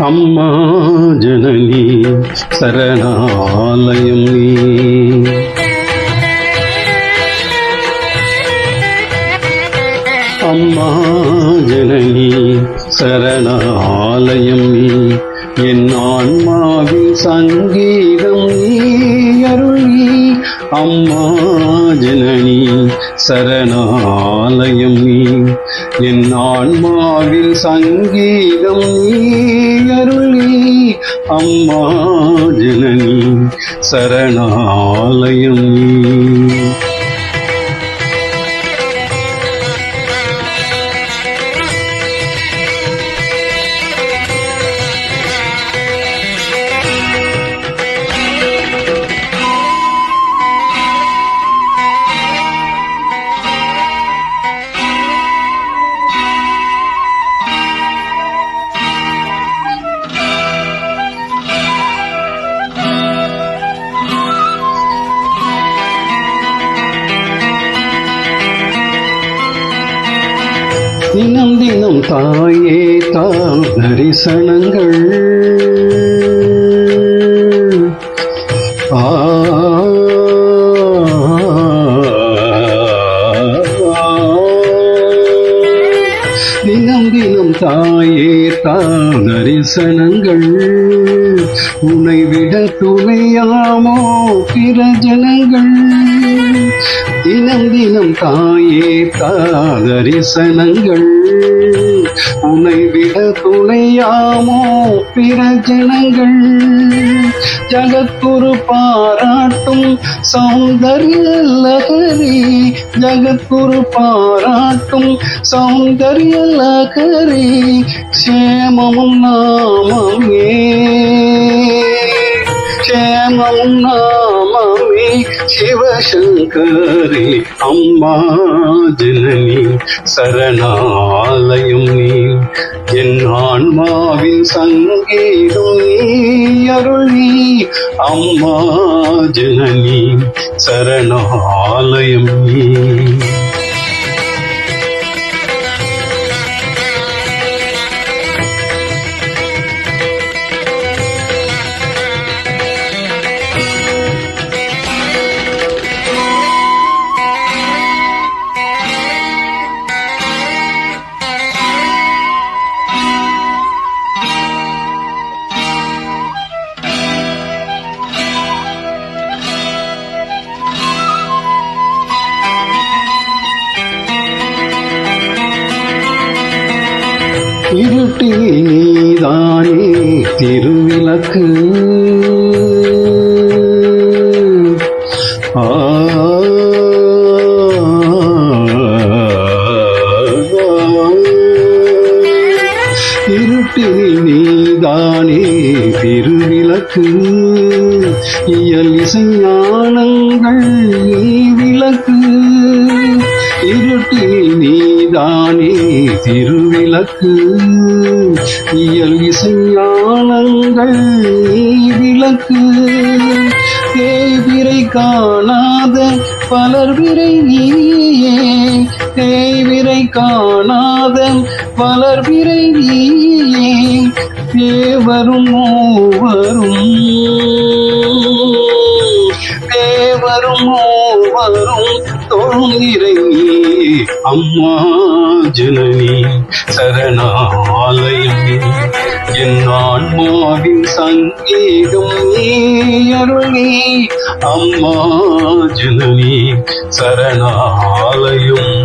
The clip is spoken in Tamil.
அம்மா ஜனனி சரணாலயம் நீ. அம்மா ஜனனி சரணாலயம் நீ. என் ஆன்மாவின் சங்கீதம் நீ அருளி அம்மா ஜனனி சரணாலயம் நீ. என் ஆன்மாவில் சங்கீதம் நீ அருளி. அம்மா ஜனனி சரணாலயம் நீ. தினம் தினம் தாயே தாம் தரிசனங்கள். ஆ. தினம் தினம் தாயே தாம் தரிசனங்கள். உன்னை விட துணையாமோ பிற ஜனங்கள். தினம் தினம் தாயே தாதரிசனங்கள் உனை விட துணையாமோ பிற ஜனங்கள். ஜகத்குரு பாராட்டும் சௌந்தரிய லகரி. ஜகத்குரு பாராட்டும் சௌந்தரிய லகரி. சேமமும் நாமமே. க்ஷேமம் நாமமே சிவசங்கரி அம்மா ஜனனி சரணாலயம் நீ என் ஆன்மாவின் சங்கீதம் நீ அருளி அம்மா ஜனனி சரணாலயம் நீதானே திருவிளக்கு. ஆ. இருட்டில் நீதானே திருவிளக்கு. இயல் இசைஞானங்கள் நீ விளக்கு. இருட்டில் நீ நீதானே திருவிளக்கு. இயல் இசைஞானங்கள் நீ விளக்கு தேய்விரை காணாத பலர் விரை நீயே. தேய்விரை காணாத பலர் விரை நீயே. தேவரும் மூவரும் அம்மா ஜனனி சரணாலயம். என் ஆன்மாவின் சங்கீதம் நீ அம்மா ஜனனி சரணாலயம்.